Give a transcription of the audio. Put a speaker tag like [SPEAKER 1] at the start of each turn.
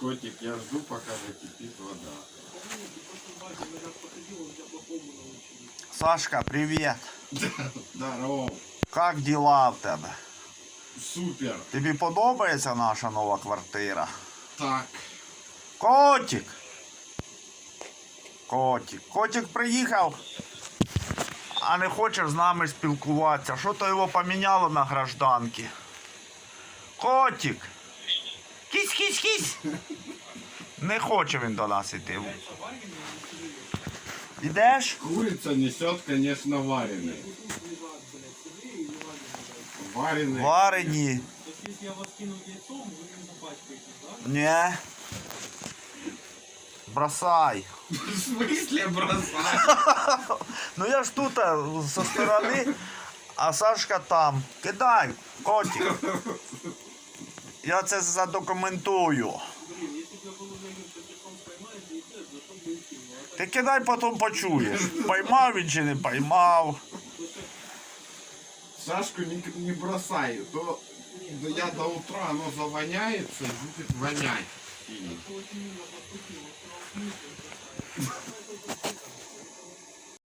[SPEAKER 1] Котик, я жду, пока закипит вода.
[SPEAKER 2] Сашка, привіт.
[SPEAKER 1] Здорово.
[SPEAKER 2] Як діла в тебе?
[SPEAKER 1] Супер.
[SPEAKER 2] Тобі подобається наша нова квартира?
[SPEAKER 1] Так.
[SPEAKER 2] Котик. Котик. Котик приїхав, а не хоче з нами спілкуватися. Що то його поміняло на гражданки? Котик. Кісь, кісь, кісь. Не хоче він до нас іти. Ідеш?
[SPEAKER 1] Курица несет, конечно, вареный. Вареный.
[SPEAKER 2] Варені.
[SPEAKER 3] То есть, если я вас кину яйцом, вы не запачкаетесь, да?
[SPEAKER 2] Ні. Бросай.
[SPEAKER 1] В смысле бросать?
[SPEAKER 2] Ну я ж тут а, со сторони, а Сашка там. Кидай, котик. Я це задокументую.
[SPEAKER 3] Блин, если бы я был уверен, что телефон поймаете, и ты, зашел бы и кинул. А так,
[SPEAKER 2] Ти кидай, потім почуєш. Поймав він чи не поймав.
[SPEAKER 1] Сашку не, не бросай, то да я до утра оно завоняется и будет вонять. сильно.